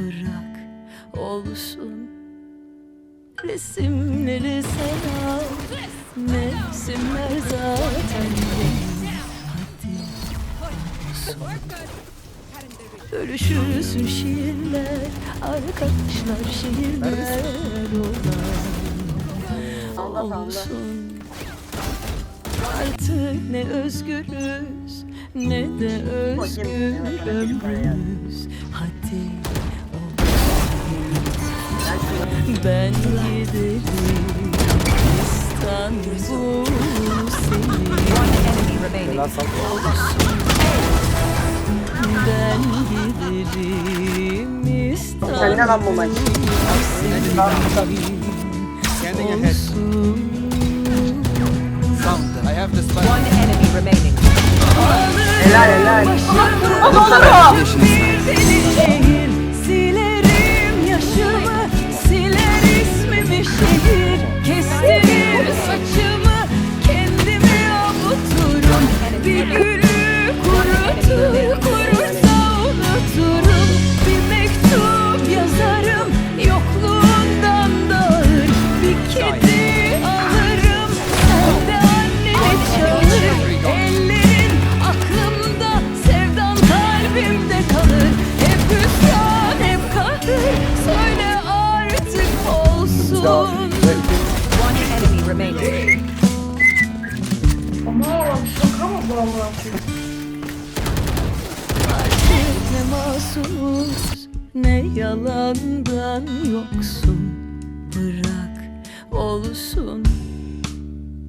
bırak olsun. Resimleri sen al Mevsimler zaten. Benim Hadi. Bölüşürsün şiirler Arkadaşlar şiirler olan Olsun. Artık ne özgürüz ne de özgür ömrümüz. Hadi ben giderim İstanbul sal. Ben giderim İstanbul Sen ne lan bu maç? Scanning ahead. olsun Sound. I have the spike. One enemy remaining. Helal helal. Bir kurutur Kurursa unuturum. Bir mektup yazarım Yokluğundan dağır Bir kedi alırım Sen de çalır? Ellerin aklımda Sevdan kalbimde kalır. Hep hüsran hep kahır Söyle artık olsun. One enemy remaining. Artık masumuz ne yalandan yoksun. Bırak olsun